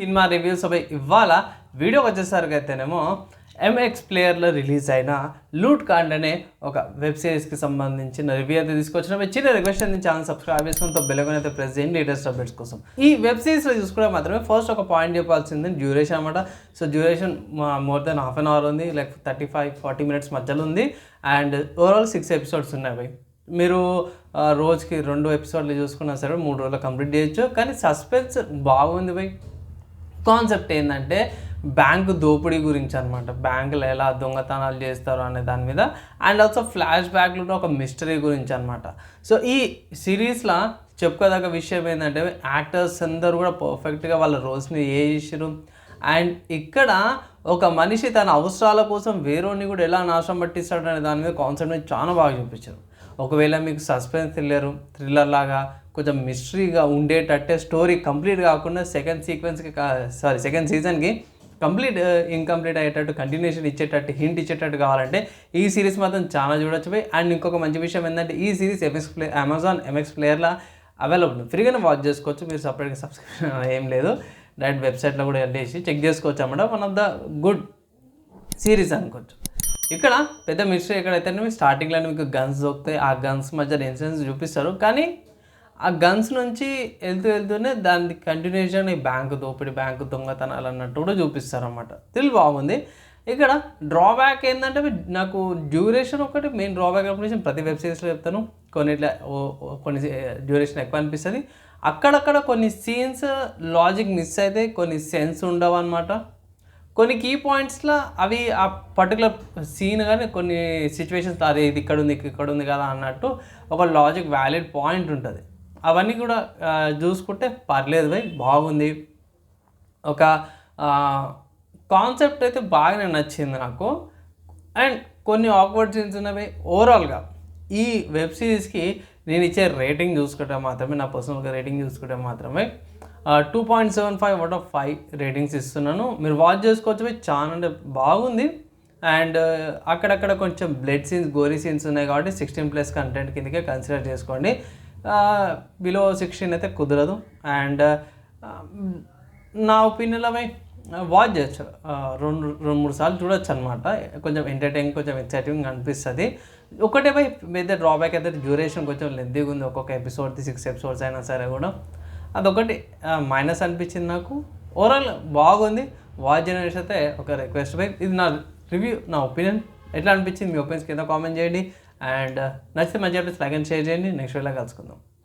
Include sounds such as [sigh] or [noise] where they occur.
Cinema reviews అవి ఇవాళ వీడియోకి వచ్చేసరికి అయితేనేమో ఎంఎక్స్ ప్లేయర్లో రిలీజ్ అయిన లూట్ కాండ్ అనే ఒక వెబ్ సిరీస్కి సంబంధించిన రివ్యూ అయితే తీసుకొచ్చిన. చిన్న రిక్వెస్ట్ అంది ఛానల్ సబ్స్క్రైబ్ చేసుకుని బెలగొని అయితే ప్రెస్ చేయండి. లేటెస్ట్ అప్డేట్స్ కోసం. ఈ వెబ్ సిరీస్లో చూసుకుంటే మాత్రమే ఫస్ట్ ఒక పాయింట్ చెప్పాల్సింది డ్యూరేషన్ అనమాట so duration more than half an hour ఉంది. Like thirty five forty minutes మధ్యలో ఉంది. అండ్ ఓవరాల్ సిక్స్ ఎపిసోడ్స్ ఉన్నాయి భయ్. మీరు రోజుకి రెండు ఎపిసోడ్లు చూసుకున్నా సరే మూడు రోజులు కంప్లీట్ చేయొచ్చు. కానీ సస్పెన్స్ బాగుంది భయ్. కాన్సెప్ట్ ఏంటంటే బ్యాంకు దోపిడీ గురించి అనమాట బ్యాంకులు ఎలా దొంగతనాలు చేస్తారు అనే దాని మీద అండ్ ఆల్సో ఫ్లాష్ బ్యాక్లో ఒక మిస్టరీ గురించి అనమాట సో ఈ సిరీస్లో చెప్పుకోదగ్గ విషయం ఏంటంటే యాక్టర్స్ అందరూ కూడా పర్ఫెక్ట్గా వాళ్ళ రోల్స్ని ఏ చేసారు అండ్ ఇక్కడ ఒక మనిషి తన అవసరాల కోసం వేరేని కూడా ఎలా నాశనం పట్టిస్తాడు అనే దాని మీద కాన్సెప్ట్ని చాలా బాగా చూపించారు. ఒకవేళ మీకు సస్పెన్స్ థ్రిల్లర్ థ్రిల్లర్ లాగా కొంచెం మిస్టరీగా ఉండేటట్టే స్టోరీ కంప్లీట్ కాకుండా సెకండ్ సీక్వెన్స్కి సారీ సెకండ్ సీజన్కి కంప్లీట్ ఇన్కంప్లీట్ అయ్యేటట్టు కంటిన్యూషన్ ఇచ్చేటట్టు హింట్ ఇచ్చేటట్టు కావాలంటే ఈ సిరీస్ మాత్రం చాలా చూడొచ్చు పోయి అండ్ ఇంకొక మంచి విషయం ఏంటంటే ఈ series MX Player Amazon MX ప్లేయర్లో available ఫ్రీగానే వాచ్ చేసుకోవచ్చు మీరు సపరేట్గా సబ్స్క్రిప్షన్ [laughs] ఏం లేదు. డైరెక్ట్ వెబ్సైట్లో కూడా వెళ్ళేసి చెక్ చేసుకోవచ్చు అన్నమాట. One of the good series అనుకోవచ్చు. ఇక్కడ పెద్ద మిస్టరీ ఎక్కడైతే స్టార్టింగ్లో మీకు గన్స్ దొరుకుతాయి. ఆ గన్స్ మధ్య ఇన్సిడెన్స్ చూపిస్తారు. కానీ ఆ గన్స్ నుంచి వెళ్తూ వెళ్తూనే దాని కంటిన్యూషన్ ఈ బ్యాంకు దోపిడి బ్యాంకు దొంగతనాలు అన్నట్టు కూడా చూపిస్తారు అనమాట తెలివి బాగుంది. ఇక్కడ డ్రాబ్యాక్ ఏంటంటే నాకు డ్యూరేషన్ ఒకటి మెయిన్ డ్రాబ్యాక్ అప్లికేషన్ ప్రతి వెబ్ సిరీస్లో చెప్తాను. కొన్ని ఓ- కొన్ని డ్యూరేషన్ ఎక్కువ అనిపిస్తుంది. అక్కడక్కడ కొన్ని సీన్స్ లాజిక్ మిస్ అయితే కొన్ని సెన్స్ ఉండవు అనమాట కొన్ని కీ పాయింట్స్లో అవి ఆ పర్టికులర్ సీన్ కానీ కొన్ని సిచ్యువేషన్స్ అదే ఇది ఇక్కడ ఉంది ఇక్కడ ఉంది కదా అన్నట్టు ఒక లాజిక్ వ్యాలిడ్ పాయింట్ ఉంటుంది. అవన్నీ కూడా చూసుకుంటే పర్లేదు భయ్ బాగుంది. ఒక కాన్సెప్ట్ అయితే బాగానే నచ్చింది నాకు. అండ్ కొన్ని ఆక్వర్డ్ సీన్స్ ఉన్నవి. ఓవరాల్గా ఈ వెబ్ సిరీస్కి నేను ఇచ్చే రేటింగ్ చూసుకుంటే మాత్రమే నా పర్సనల్గా రేటింగ్ చూసుకుంటే మాత్రమే two point seven five out of five ratings ఇస్తున్నాను. మీరు వాచ్ చేసుకోవచ్చు చాలా అంటే బాగుంది. అండ్ uh, అక్కడక్కడ కొంచెం బ్లడ్ సీన్స్ గోరీ సీన్స్ ఉన్నాయి కాబట్టి సిక్స్టీన్ ప్లస్ కంటెంట్ కిందకే కన్సిడర్ చేసుకోండి. బిలో సిక్స్టీన్ అయితే కుదరదు. అండ్ uh, నా ఒపీనియన్లో అవి వాచ్ చేయొచ్చు. రెండు రెండు మూడు సార్లు చూడొచ్చు అనమాట కొంచెం ఎంటర్టైన్ కొంచెం ఎక్సైటింగ్ అనిపిస్తుంది. ఒకటే పై మీద డ్రాబ్యాక్ అయితే డ్యూరేషన్ కొంచెం లెంతీగా ఉంది ఒక్కొక్క ఎపిసోడ్ది సిక్స్ ఎపిసోడ్స్ అయినా సరే కూడా. అదొకటి మైనస్ అనిపించింది నాకు. ఓవరాల్ బాగుంది. వాచ్ జనరేషన్ అయితే ఒక రిక్వెస్ట్ బై ఇది నా రివ్యూ నా ఒపీనియన్ ఎట్లా అనిపించింది మీ ఒపీనియన్స్ కింద కామెంట్ చేయండి. అండ్ నచ్చితే మంచి అనిపిస్తే లైక్ అండ్ షేర్ చేయండి. నెక్స్ట్ వీడియోలో కలుసుకుందాం.